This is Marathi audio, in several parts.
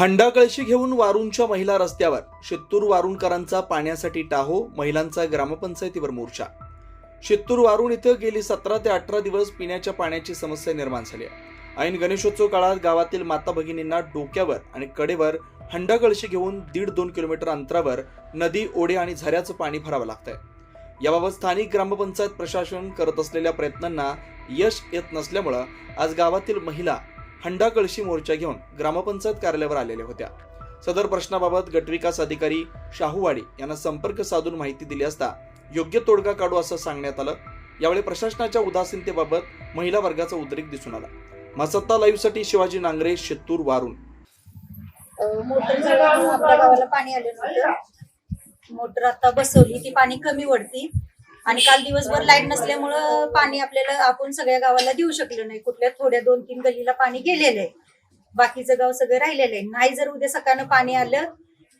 हंडा कळशी घेऊन वारूंच्या महिला रस्त्यावर शित्तूर वारुणकरांचा पाण्यासाठी टाहो महिलांचा ग्रामपंचायतीवर मोर्चा. शित्तूर वारुण इथं गेली सतरा ते अठरा दिवस पिण्याच्या पाण्याची समस्या निर्माण झाली आहे. ऐन गणेशोत्सव काळात गावातील माता भगिनींना डोक्यावर आणि कडेवर हंडा कळशी घेऊन दीड दोन किलोमीटर अंतरावर नदी ओढे आणि झऱ्याचं पाणी भरावं लागतंय. याबाबत स्थानिक ग्रामपंचायत प्रशासन करत असलेल्या प्रयत्नांना यश येत नसल्यामुळं आज गावातील महिला हंडा कळशी मोर्चा घेऊन ग्रामपंचायत कार्यालयावर आलेल्या होत्या. सदर प्रश्नाबाबत गटविकास अधिकारी शाहूवाडी यांना संपर्क साधून माहिती दिली असता योग्य तोडगा काढू असं सांगण्यात आलं. यावेळी प्रशासनाच्या उदासीनतेबाबत महिला वर्गाचा उद्रेक दिसून आला. मसत्ता लाईव्हसाठी शिवाजी नांगरे शेतूर वारून. मोटर आपल्या गावाला पाणी मोटर आता बसवली ती पाणी कमी वडती आणि काल दिवसभर लाइट नसल्यामुळं पाणी आपल्याला आपण सगळ्या गावाला देऊ शकलो नाही. कुठल्या थोड्या दोन तीन गलीला पाणी गेलेलं आहे. बाकीचं गाव सगळं राहिलेलं आहे. नाही जर उद्या सकाळनं पाणी आलं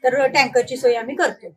तर टँकरची सोय आम्ही करतो.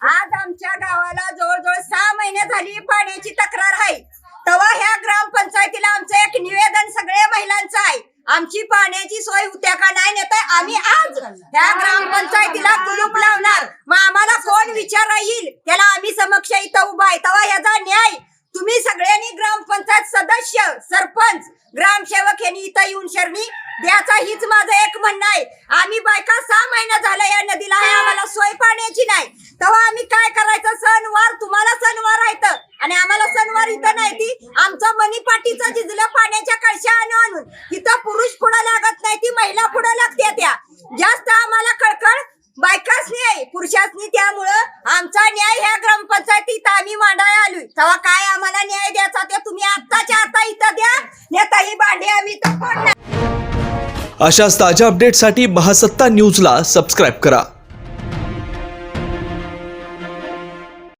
आज आमच्या गावाला जवळजवळ सहा महिने झाली पाण्याची तक्रार आहे तेव्हा ह्या ग्रामपंचायतीला आमचं एक निवेदन सगळ्या महिलांचं आहे आमची पाण्याची सोय होत्या का नाही नेता आम्ही आज ह्या ग्रामपंचायतीला कुलूप लावणार. मग आम्हाला कोण विचार येईल त्याला आम्ही समक्ष इथं उभा आहे. तेव्हा याचा न्याय. तुम्ही सगळ्यांनी ग्रामपंचायत सदस्य सरपंच ग्रामसेवक यांनी इथं येऊन शरणी द्याचा हीच माझं एक म्हणणं आहे. आम्ही बायका सहा महिना झाला या नदीला आहे. आम्हाला सोय पाण्याची नाही. तेव्हा आम्ही काय सणवार इथं नाही ती? आमचं मनीपाटीचं पाण्याच्या कळशा आणून आणून. तिथं पुरुष पुढं लागत नाही ती महिला पुढं लागते त्या. जास्त आम्हाला कळकळ बायकासनी आहे पुरुषासनी त्यामुळं आमचा न्याय ह्या ग्रामपंचायतीत आम्ही मांडायला आलोय. तेव्हा काय आम्हाला न्याय द्यायचा ते तुम्ही आत्ताच्या आता इथं द्या नेता ही भांडे आम्ही तर अशाच ताज्या अपडेटसाठी महासत्ता न्यूजला सबस्क्राईब करा.